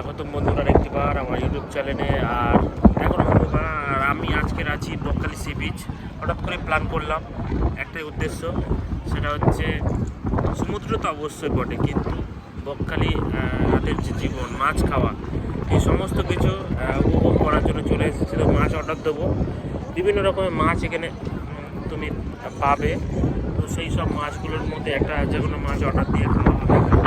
স্বাগতম বন্ধুরা একটিবার আমার ইউটিউব চ্যানেলে আর এখন বন্ধুরা, আর আমি আজকের আছি বকখালি সি বিচ হঠাৎ করে প্ল্যান করলাম একটাই উদ্দেশ্য, সেটা হচ্ছে সমুদ্র তো অবশ্যই বটে, কিন্তু বকখালি রাতের যে জীবন, মাছ খাওয়া, এই সমস্ত কিছু উপভোগ করার জন্য চলে এসেছি। তো মাছ অর্ডার দেবো। বিভিন্ন রকমের মাছ এখানে তুমি পাবে। তো সেই সব মাছগুলোর মধ্যে একটা যে কোনো মাছ অর্ডার দিয়ে খাওয়া হবে।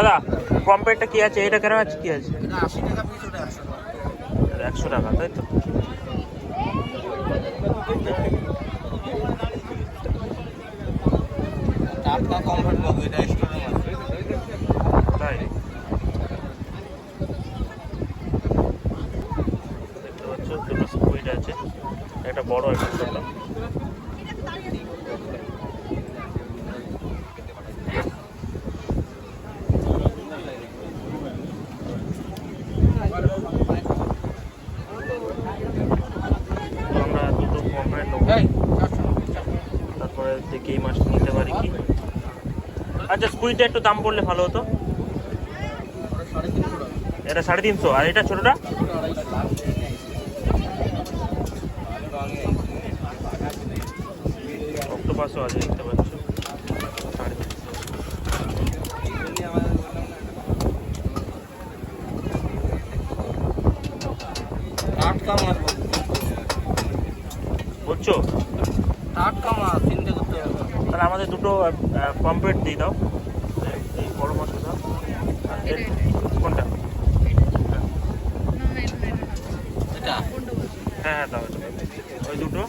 দাদা পম্পেটটা কি আছে? এটা কেন আছে? কি আছে? একশো টাকা। তাই তো? তাই? দেখতে পাচ্ছ দুটো স্কুইড আছে। একটা বড় একটা ছোট তো আমরা দুটো কমপ্লেট নেব তারপরে দেখি এই মাছটা নিতে পারি কি আচ্ছা স্কুইটা একটু দাম বললে ভালো হতো। এটা সাড়ে তিনশো। আর এটা ছোটোটা? অক্টোপাসও আছে দেখতে পাচ্ছ। সাড়ে তিনশো। বলছো। টাটকা মাছ চিন্তা করতে হবে। তাহলে আমাদের দুটো পম্পলেট দিয়ে দাও। এই বড় মাছটা। দাও কোনটা? হ্যাঁ হ্যাঁ দাও ওই দুটো।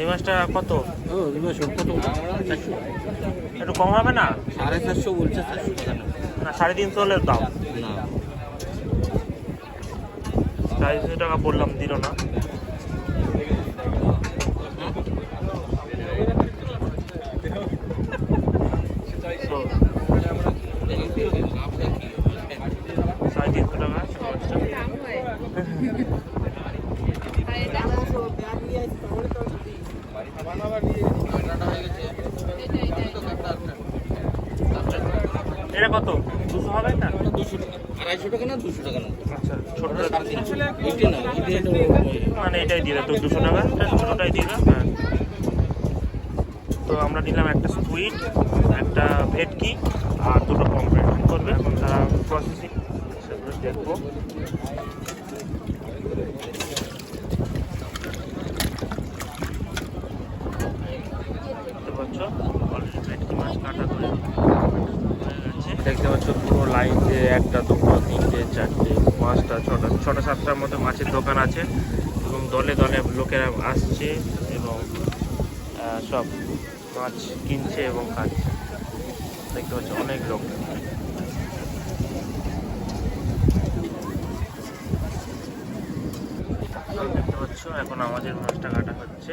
এই মাছটা কত? একটু কম হবে না? সাড়ে চারশো বলছে না না সাড়ে তিনশো হলে দাও। চারশো টাকা বললাম, দিল না। এটা কত? দুশো হবে না? দুশো টাকা আড়াইশো টাকা না, দুশো টাকা না আচ্ছা ছোটটা সাড়ে তিনশো এইটা না এটা এটা মানে এটাই দিয়ে তো দুশো টাকা? ছোটোটাই দিয়ে হ্যাঁ। তো আমরা নিলাম একটা সুইট একটা ভেটকি আর দুটো পম্পলেট করবে এখন তারা প্রসেসিং সেগুলো দেখব। দেখতে পাচ্ছ? অলরেডি ভেটকি মাছ কাটা করে হয়ে গেছে। দেখতে পাচ্ছ লাইন একটা দুটো তিনটে, চারটে, পাঁচটা, ছটা ছটা, সাতটার মতো মাছের দোকান আছে এবং দলে দলে লোকেরা আসছে এবং সব মাছ কিনছে এবং খাচ্ছে। দেখতে পাচ্ছ অনেক লোক। দেখতে পাচ্ছ এখন আমাদের মাছটা কাটা হচ্ছে।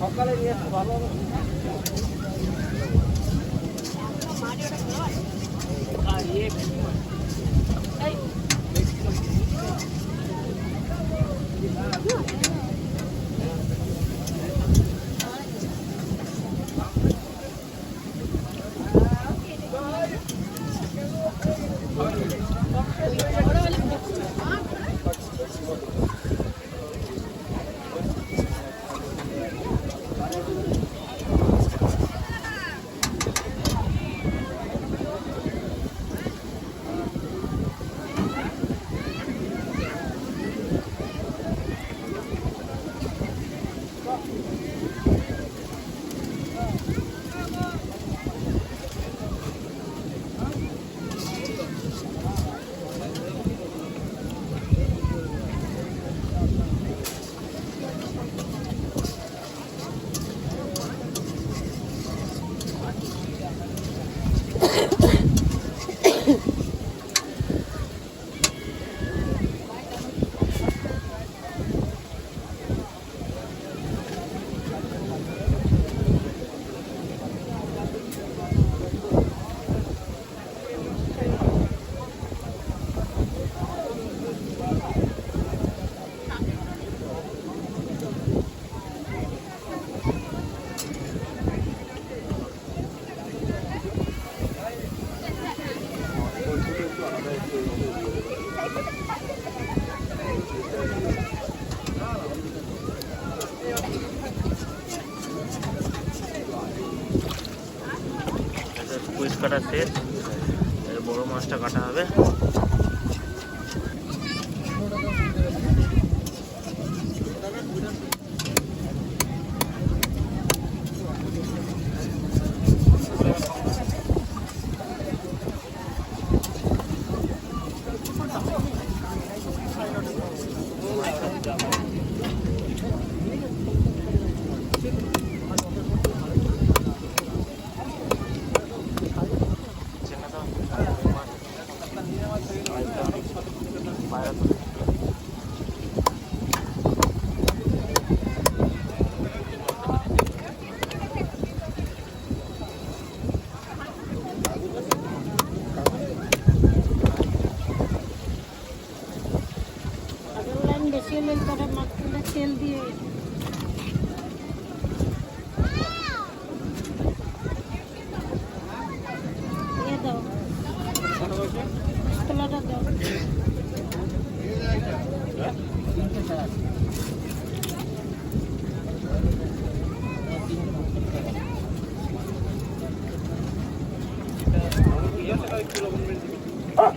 সকালে নিয়ে আসতে ভালো হবে আর ইয়ে আছে 아!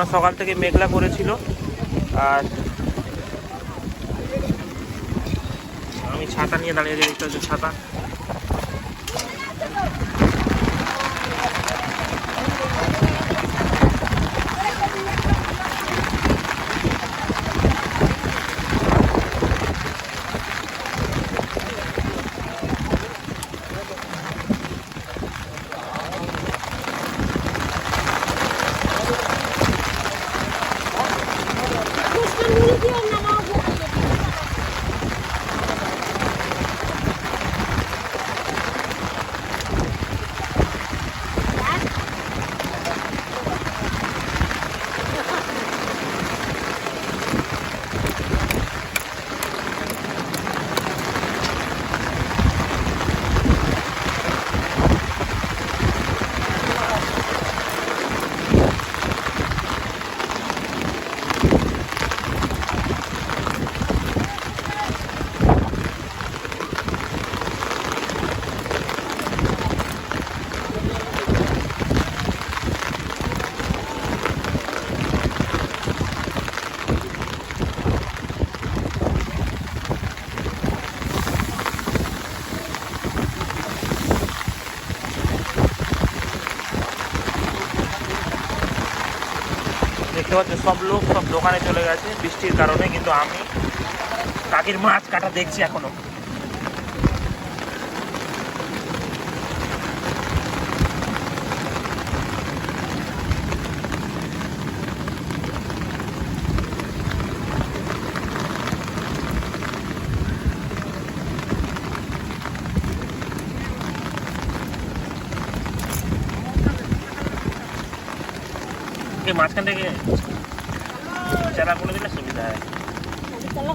কেননা সকাল থেকে মেঘলা করেছিল। আর আমি ছাতা নিয়ে দাঁড়িয়ে দেখতে ছাতা। সব লোক সব দোকানে চলে গেছে, বৃষ্টির কারণে, কিন্তু আমি কাকির মাছ কাটা দেখছি এখনও। মাঝখান থেকে চারা করে দিলে সুবিধা হয়। চালা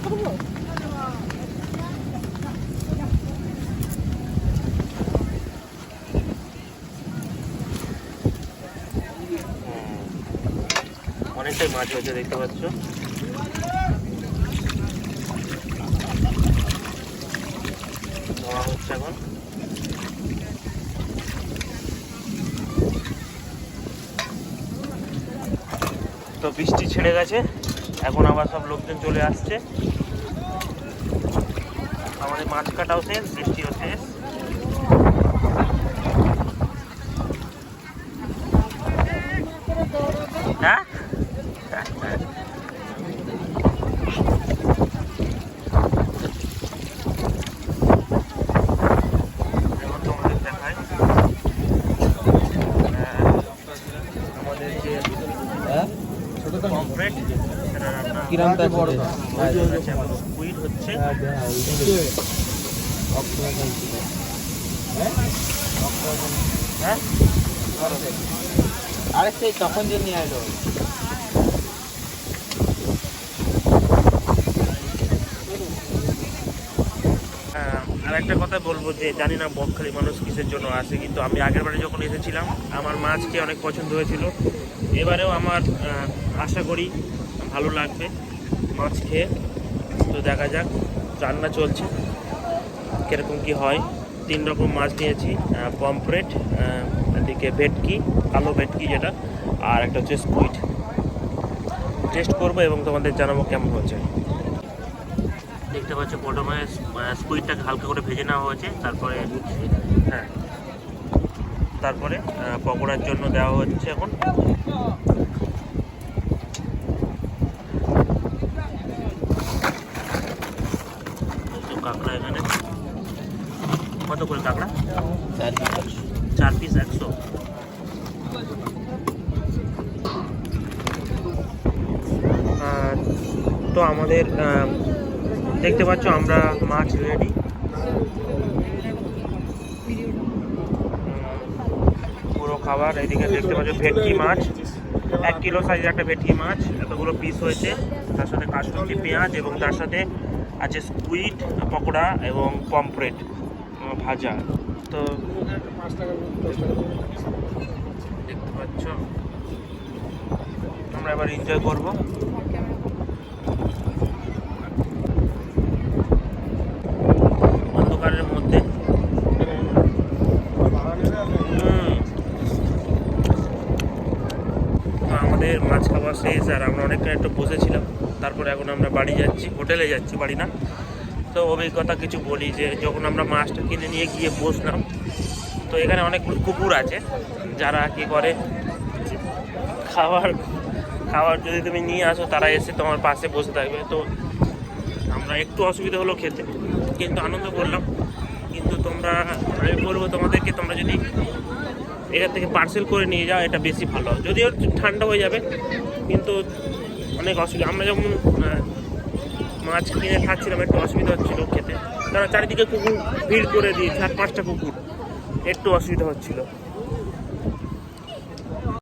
অনেকটাই মাছ হয়েছে, দেখতে পাচ্ছ? ধোয়া হচ্ছে এখন। তো বৃষ্টি ছেড়ে গেছে। এখন আবার সব লোকজন চলে আসছে। আমাদের মাছ কাটাও শেষ বৃষ্টিও শেষ করে দৌড়াবে হ্যাঁ এখন তোমাদের দেখাই আহ, আমাদের যে পমফ্রেট সেটা রান্না কিরাম তা বড় হচ্ছে হচ্ছে। হ্যাঁ আরে সেই তখন যে নিয়ে এলো হ্যাঁ, আর একটা কথা বলব যে জানি না বকখালি মানুষ কিসের জন্য আসে কিন্তু আমি আগের বারে যখন এসেছিলাম আমার মাছকে অনেক পছন্দ হয়েছিল। এবারেও আমার আশা করি ভালো লাগবে। মাছ খেয়ে, তো দেখা যাক রান্না চলছে, কীরকম কি হয়। তিন রকম মাছ নিয়েছি পমফ্রেট এদিকে ভেটকি, কালো ভেটকি যেটা, আর একটা হচ্ছে স্কুইড। টেস্ট করব এবং তোমাদের জানাব কেমন হচ্ছে দেখতে পাচ্ছ প্রথমে স্কুইডটাকে হালকা করে ভেজে নেওয়া হয়েছে, তারপরে হ্যাঁ। তারপরে পকোড়ার জন্য দেওয়া হচ্ছে এখন তো কাঁকড়া এখানে কত করে কাঁকড়া? চার পিস একশো। তো আমাদের দেখতে পাচ্ছ আমরা মাছ রেডি পুরো খাবার এদিকে দেখতে পাচ্ছ ভেটকি মাছ। এক কিলো সাইজের একটা ভেটকি মাছ এতগুলো পিস হয়েছে। তার সাথে কাশ্মীরি পেঁয়াজ এবং তার সাথে আছে স্কুইড পকোড়া এবং পমফ্রেট ভাজা তো দেখতে পাচ্ছ? আমরা এবার এনজয় করব। অন্ধকারের মধ্যে। আমাদের মাছ খাওয়া শেষ, আর আমরা অনেকটা একটু বসেছিলাম। তারপরে এখন আমরা বাড়ি যাচ্ছি, হোটেলে যাচ্ছি, বাড়ি না? তো অভিজ্ঞতা কিছু বলি যে যখন আমরা মাছটা কিনে নিয়ে গিয়ে বসলাম তো এখানে অনেকগুলো কুকুর আছে যারা কি করে খাবার খাবার যদি তুমি নিয়ে আসো তারা এসে তোমার পাশে বসে থাকবে। তো আমরা একটু অসুবিধা হলো খেতে কিন্তু আনন্দ করলাম। কিন্তু তোমরা আমি বলব তোমাদেরকে তোমরা যদি এখান থেকে পার্সেল করে নিয়ে যাও এটা বেশি ভালো যদিও ঠান্ডা হয়ে যাবে কিন্তু অনেক অসুবিধা। আমরা আহ, মাছ কিনে খাচ্ছিলাম, একটু অসুবিধা হচ্ছিল খেতে। কারণ চারিদিকে কুকুর ভিড় করে দিয়েছে, আর পাঁচটা কুকুর, একটু অসুবিধা হচ্ছিল।